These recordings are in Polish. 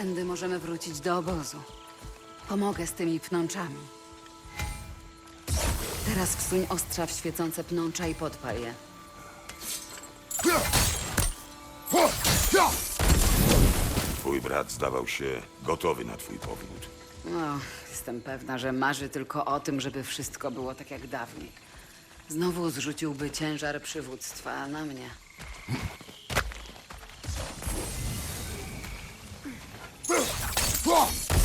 Tędy możemy wrócić do obozu. Pomogę z tymi pnączami. Teraz wsuń ostrza w świecące pnącza i podpal je. Twój brat zdawał się gotowy na twój powrót. No, jestem pewna, że marzy tylko o tym, żeby wszystko było tak jak dawniej. Znowu zrzuciłby ciężar przywództwa na mnie. Atak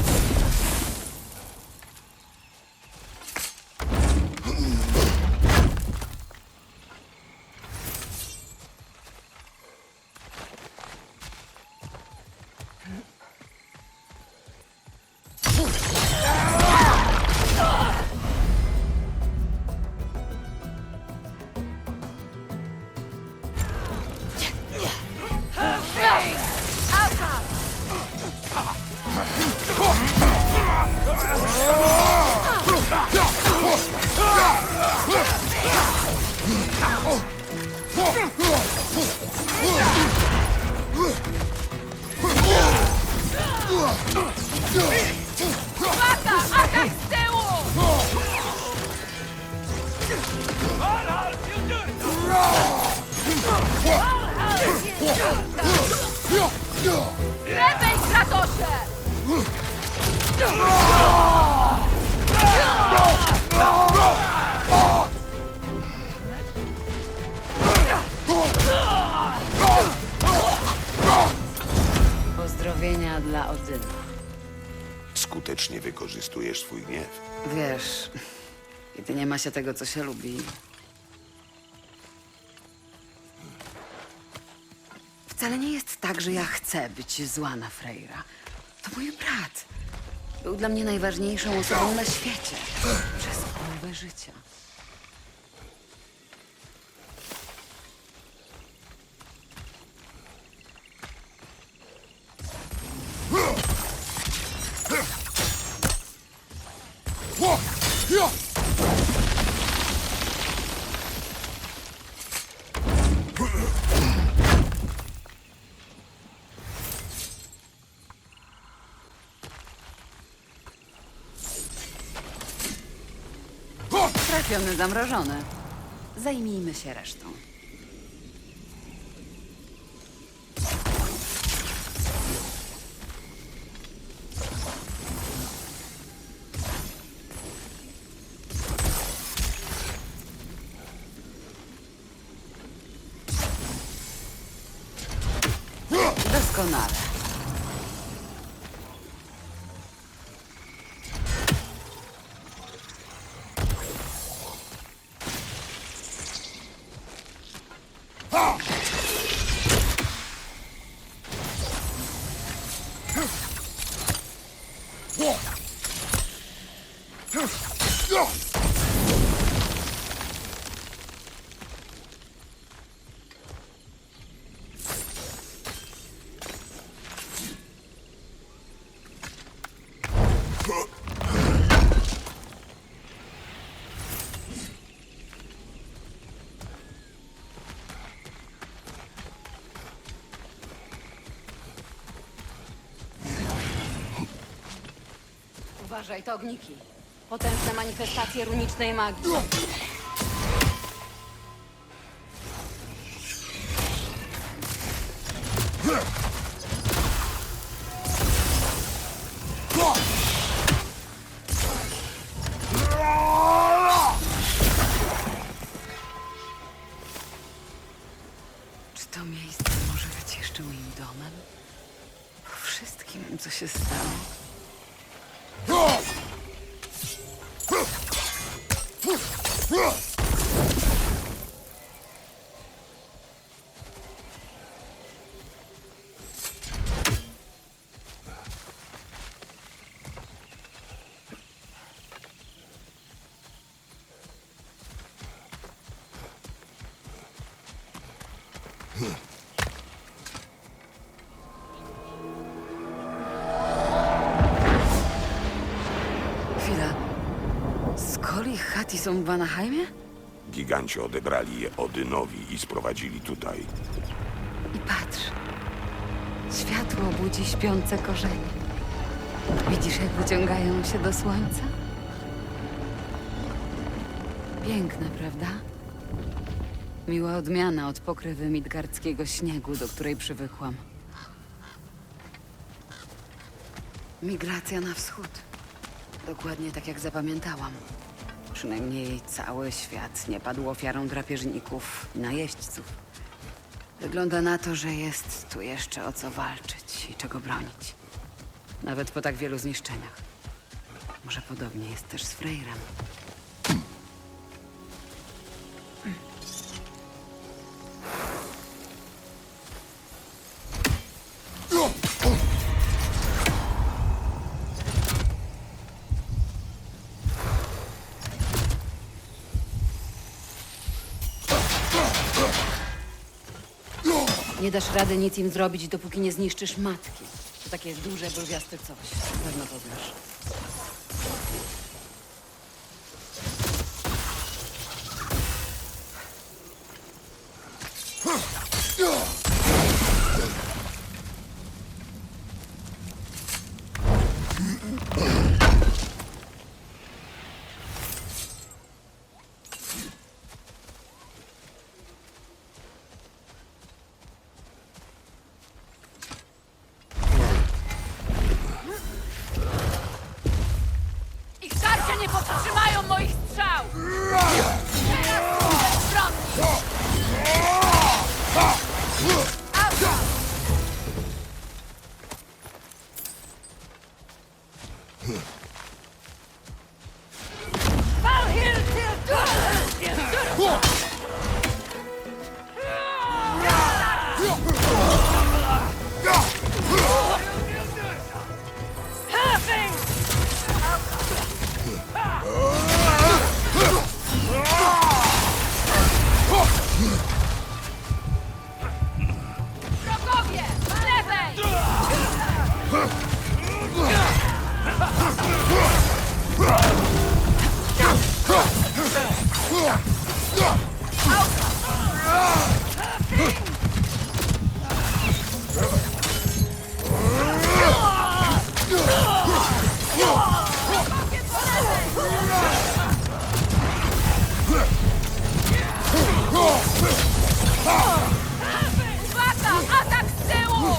Lewej, Kratosie! Pozdrowienia dla Odyna. Skutecznie wykorzystujesz swój gniew. Wiesz, kiedy nie ma się tego, co się lubi. Wcale nie jest tak, że ja chcę być zła na Freyra. To mój brat. Był dla mnie najważniejszą osobą na świecie. Przez połowę życia. Trafiony, zamrożony. Zajmijmy się resztą. Uważaj, to ogniki. Potężne manifestacje runicznej magii. Skoli i Hati są w Vanaheimie? Giganci odebrali je Odynowi i sprowadzili tutaj. I patrz. Światło budzi śpiące korzenie. Widzisz, jak wyciągają się do słońca? Piękne, prawda? Miła odmiana od pokrywy midgardzkiego śniegu, do której przywykłam. Migracja na wschód. Dokładnie tak, jak zapamiętałam. Przynajmniej cały świat nie padł ofiarą drapieżników i najeźdźców. Wygląda na to, że jest tu jeszcze o co walczyć i czego bronić. Nawet po tak wielu zniszczeniach. Może podobnie jest też z Freyrem. Nie dasz rady nic im zrobić, dopóki nie zniszczysz matki. To takie duże, brwiaste coś. Na pewno to. Uwaga! Atak z tyłu!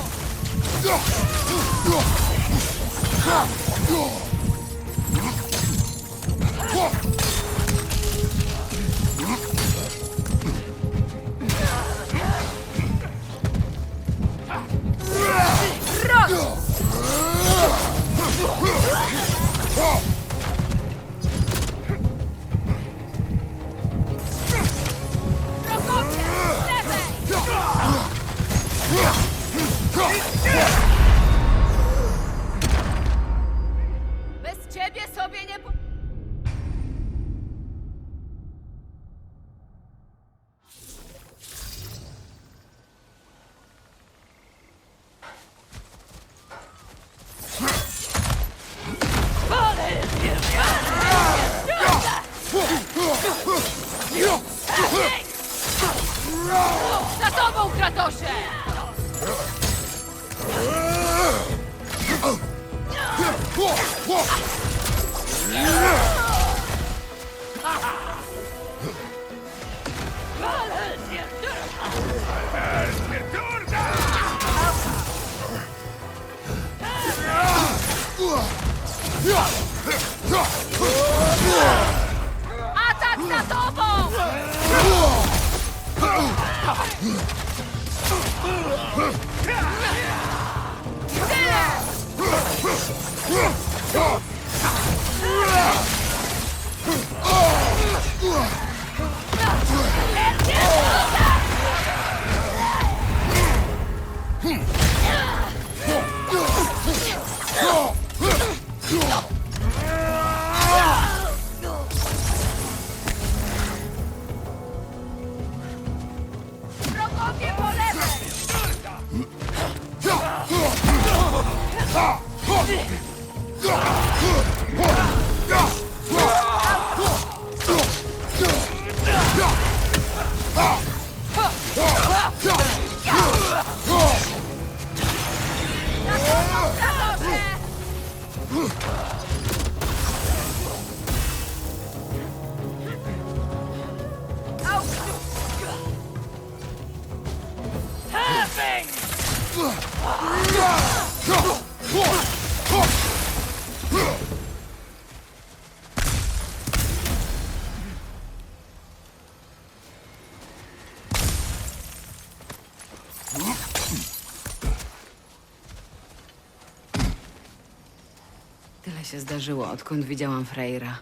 Się zdarzyło, odkąd widziałam Freyra.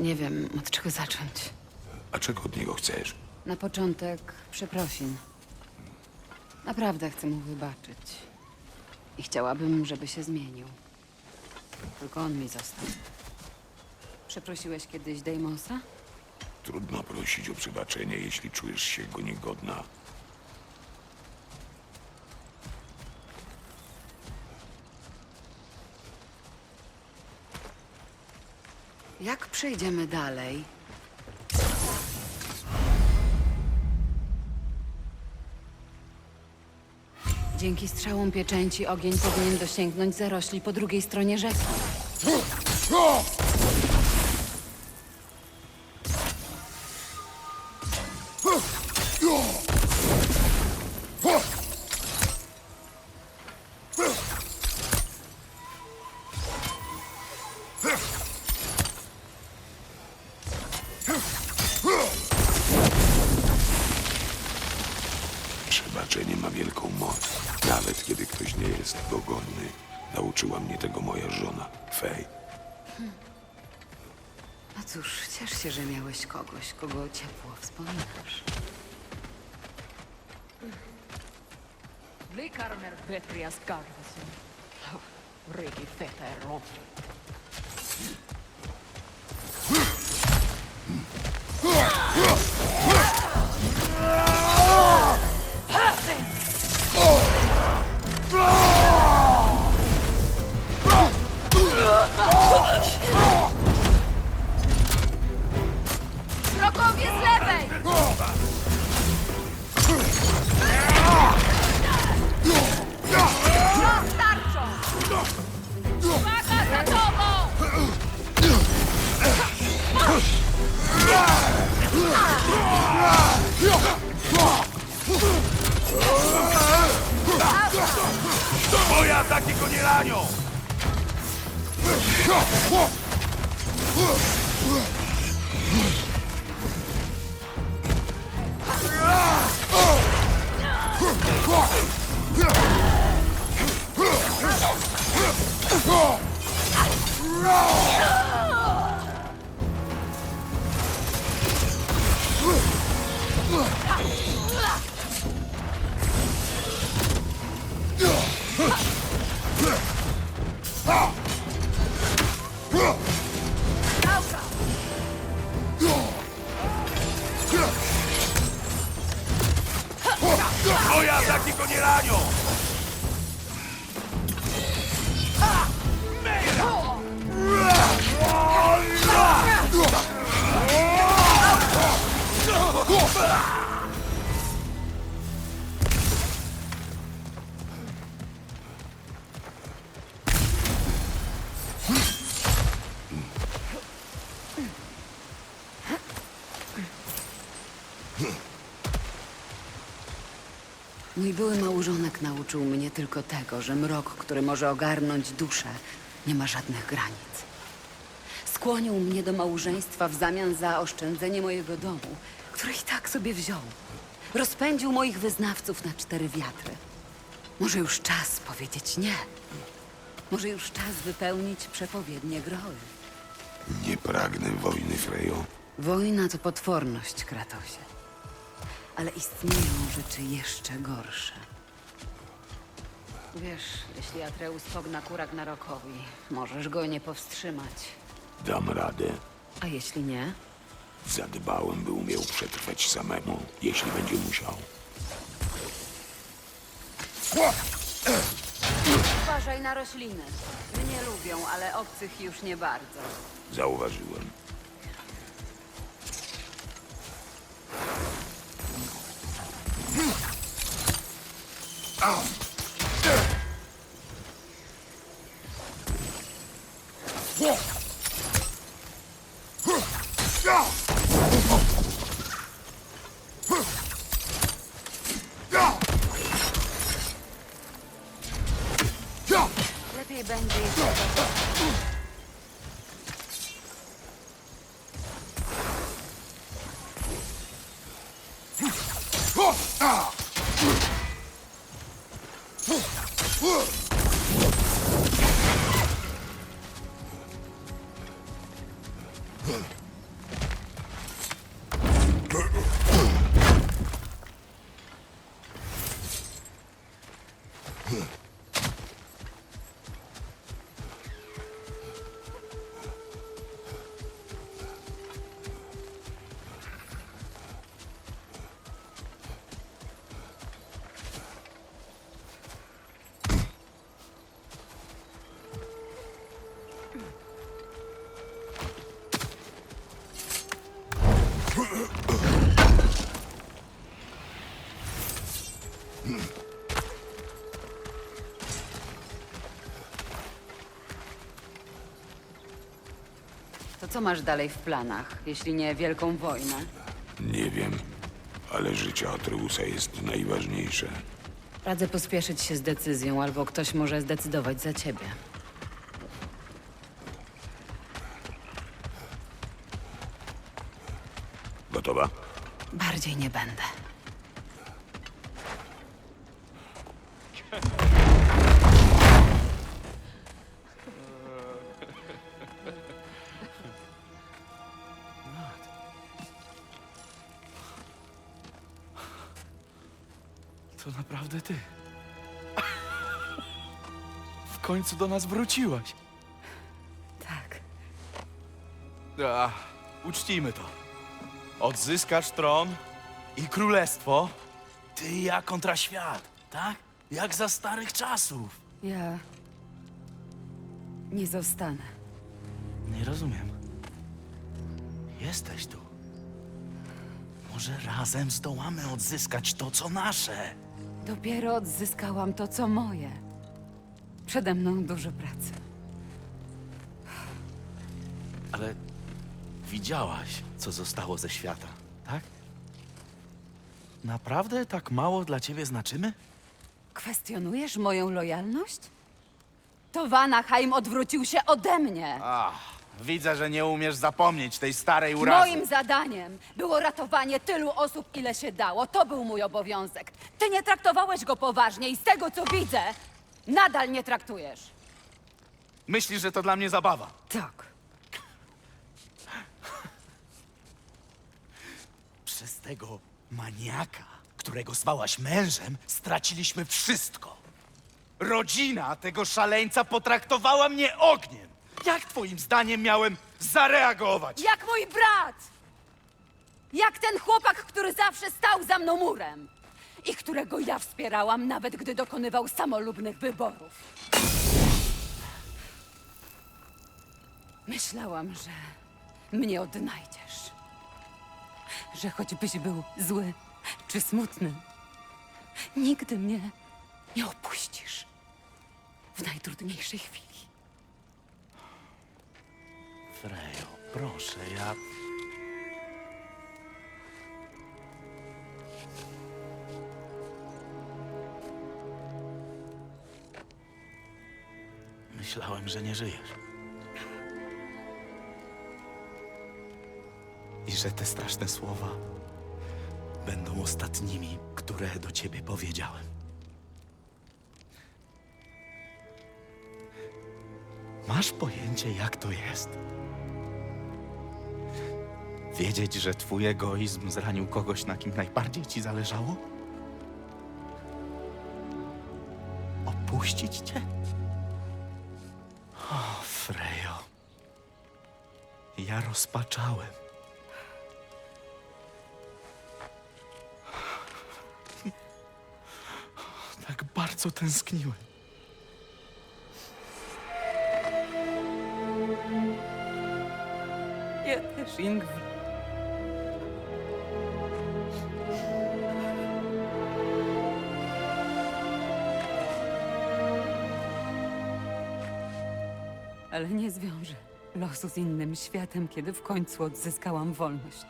Nie wiem, od czego zacząć. A czego od niego chcesz? Na początek przeprosin. Naprawdę chcę mu wybaczyć. I chciałabym, żeby się zmienił. Tylko on mi został. Przeprosiłeś kiedyś Deimosa? Trudno prosić o przebaczenie, jeśli czujesz się go niegodna. Jak przejdziemy dalej? Dzięki strzałom pieczęci ogień powinien dosięgnąć zarośli po drugiej stronie rzeki. No cóż, ciesz się, że miałeś kogoś, kogo ciepło wspominasz. Blikarmer Petrias Gardasen. Rigi Fetero. Wrogowie nauczył mnie tylko tego, że mrok, który może ogarnąć duszę, nie ma żadnych granic. Skłonił mnie do małżeństwa w zamian za oszczędzenie mojego domu, który i tak sobie wziął. Rozpędził moich wyznawców na cztery wiatry. Może już czas powiedzieć nie. Może już czas wypełnić przepowiednie groły. Nie pragnę wojny, Frejo. Wojna to potworność, Kratosie. Ale istnieją rzeczy jeszcze gorsze. Wiesz, jeśli Atreus pogna kurak na rokowi, możesz go nie powstrzymać. Dam radę. A jeśli nie? Zadbałem, by umiał przetrwać samemu, jeśli będzie musiał. Uważaj na rośliny. Mnie lubią, ale obcych już nie bardzo. Zauważyłem. Lepiej będzie, jeśli To co masz dalej w planach, jeśli nie wielką wojnę? Nie wiem, ale życie Atreusa jest najważniejsze. Radzę pospieszyć się z decyzją, albo ktoś może zdecydować za ciebie. Gotowa? Bardziej nie będę. Naprawdę ty. W końcu do nas wróciłaś. Tak. A, uczcijmy to. Odzyskasz tron i królestwo. Ty i ja kontra świat, tak? Jak za starych czasów. Ja. nie zostanę. Nie rozumiem. Jesteś tu. Może razem zdołamy odzyskać to, co nasze. Dopiero odzyskałam to, co moje. Przede mną dużo pracy. Ale widziałaś, co zostało ze świata, tak? Naprawdę tak mało dla ciebie znaczymy? Kwestionujesz moją lojalność? To Vanaheim odwrócił się ode mnie. Ach, widzę, że nie umiesz zapomnieć tej starej urazy. Moim zadaniem było ratowanie tylu osób, ile się dało. To był mój obowiązek. Ty nie traktowałeś go poważnie i z tego, co widzę, nadal nie traktujesz. Myślisz, że to dla mnie zabawa? Tak. Przez tego maniaka, którego zwałaś mężem, straciliśmy wszystko. Rodzina tego szaleńca potraktowała mnie ogniem. Jak twoim zdaniem miałem zareagować? Jak mój brat! Jak ten chłopak, który zawsze stał za mną murem. I którego ja wspierałam, nawet gdy dokonywał samolubnych wyborów. Myślałam, że mnie odnajdziesz. Że choćbyś był zły czy smutny, nigdy mnie nie opuścisz w najtrudniejszej chwili. Proszę, ja... Myślałem, że nie żyjesz. I że te straszne słowa będą ostatnimi, które do ciebie powiedziałem. Masz pojęcie, jak to jest? Wiedzieć, że twój egoizm zranił kogoś, na kim najbardziej ci zależało? Opuścić cię? O, Frejo. Ja rozpaczałem. Tak bardzo tęskniłem. Ja też, Ingrid. Ale nie zwiąże losu z innym światem, kiedy w końcu odzyskałam wolność.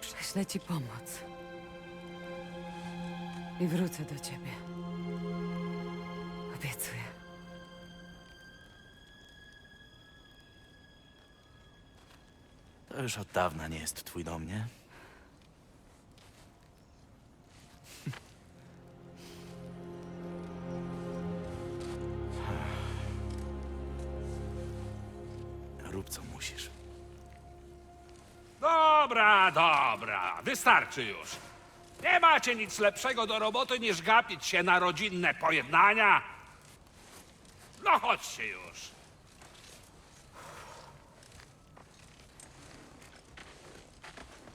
Prześlę ci pomoc. I wrócę do ciebie. Obiecuję. To już od dawna nie jest twój dom, nie? Dobra, dobra, wystarczy już. Nie macie nic lepszego do roboty niż gapić się na rodzinne pojednania? No chodźcie już.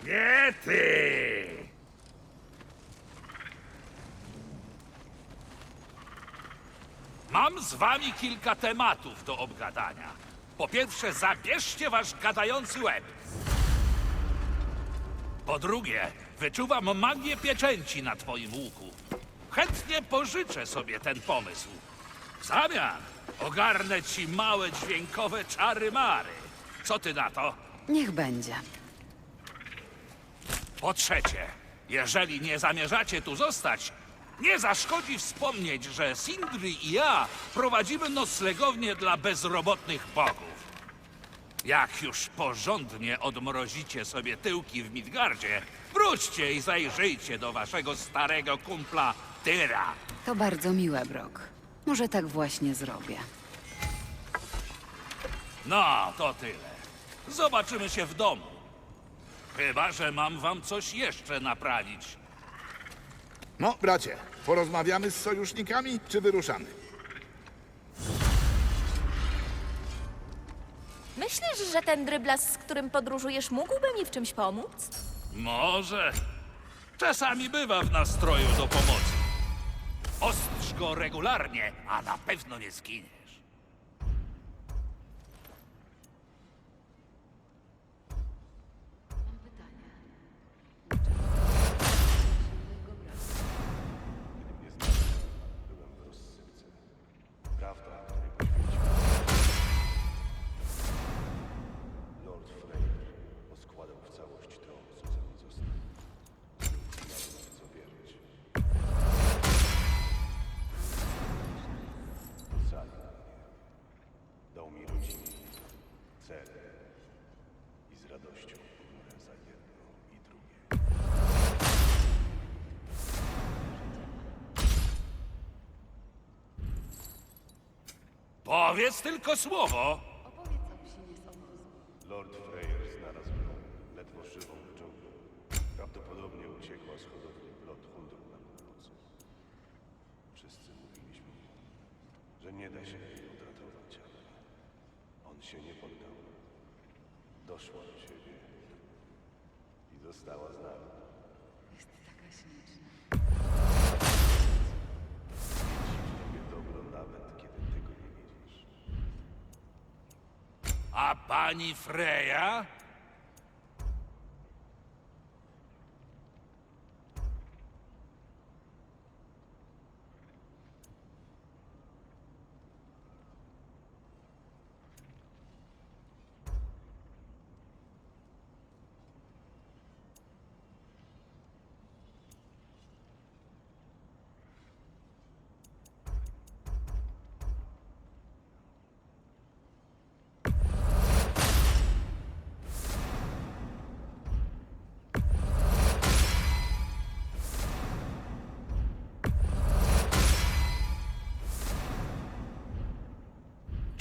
Nie ty! Mam z wami kilka tematów do obgadania. Po pierwsze, zabierzcie wasz gadający łeb. Po drugie, wyczuwam magię pieczęci na twoim łuku. Chętnie pożyczę sobie ten pomysł. W zamian ogarnę ci małe dźwiękowe czary-mary. Co ty na to? Niech będzie. Po trzecie, jeżeli nie zamierzacie tu zostać, nie zaszkodzi wspomnieć, że Sindri i ja prowadzimy noclegownię dla bezrobotnych bogów. Jak już porządnie odmrozicie sobie tyłki w Midgardzie, wróćcie i zajrzyjcie do waszego starego kumpla Tyra. To bardzo miłe, Brok. Może tak właśnie zrobię. No, to tyle. Zobaczymy się w domu. Chyba, że mam wam coś jeszcze naprawić. No, bracie, porozmawiamy z sojusznikami, czy wyruszamy? Myślisz, że ten dryblas, z którym podróżujesz, mógłby mi w czymś pomóc? Może. Czasami bywa w nastroju do pomocy. Ostrz go regularnie, a na pewno nie zginiesz. Powiedz tylko słowo. Lord Freyr znalazł ją ledwo żywą w dżungli. Prawdopodobnie uciekła z hodowli Bloodhoundów na północy. Wszyscy mówiliśmy że nie da się jej odratować, ale on się nie poddał. Doszła do siebie i została z nami. Pani Freja?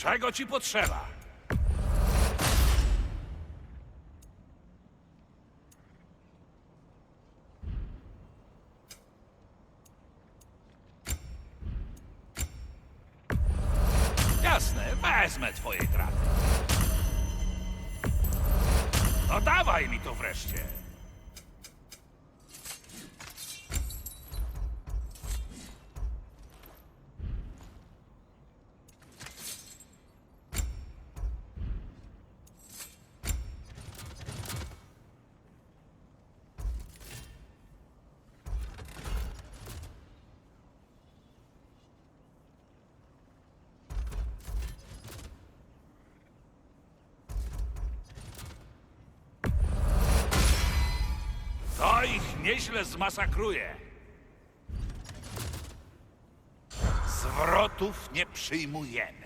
Czego ci potrzeba? Jasne, wezmę twoje kraty. No dawaj mi to wreszcie. Nieźle zmasakruje. Zwrotów nie przyjmujemy.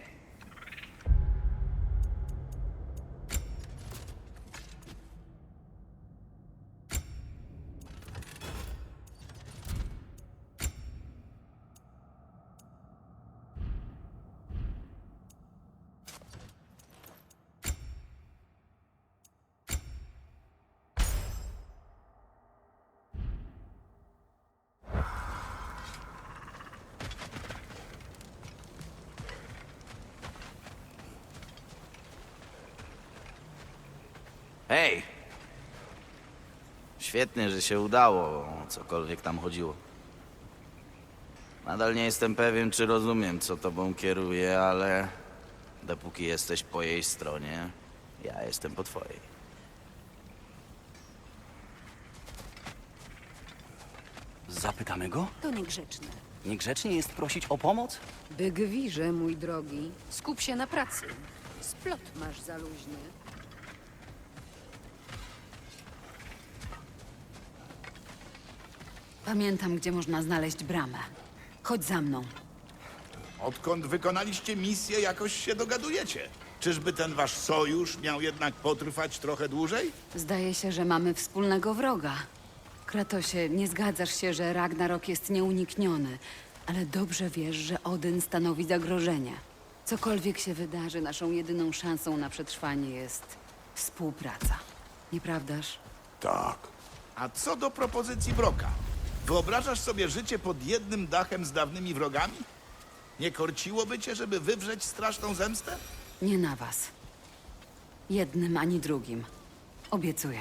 Hej! Świetnie, że się udało, o cokolwiek tam chodziło. Nadal nie jestem pewien, czy rozumiem, co tobą kieruje, ale dopóki jesteś po jej stronie, ja jestem po twojej. Zapytamy go? To niegrzeczne. Niegrzecznie jest prosić o pomoc? Bygwirze, mój drogi, skup się na pracy. Splot masz za luźny. Pamiętam, gdzie można znaleźć bramę. Chodź za mną. Odkąd wykonaliście misję, jakoś się dogadujecie. Czyżby ten wasz sojusz miał jednak potrwać trochę dłużej? Zdaje się, że mamy wspólnego wroga. Kratosie, nie zgadzasz się, że Ragnarok jest nieunikniony, ale dobrze wiesz, że Odyn stanowi zagrożenie. Cokolwiek się wydarzy, naszą jedyną szansą na przetrwanie jest współpraca. Nieprawdaż? Tak. A co do propozycji Broka? Wyobrażasz sobie życie pod jednym dachem z dawnymi wrogami? Nie korciłoby cię, żeby wywrzeć straszną zemstę? Nie na was. Jednym ani drugim. Obiecuję.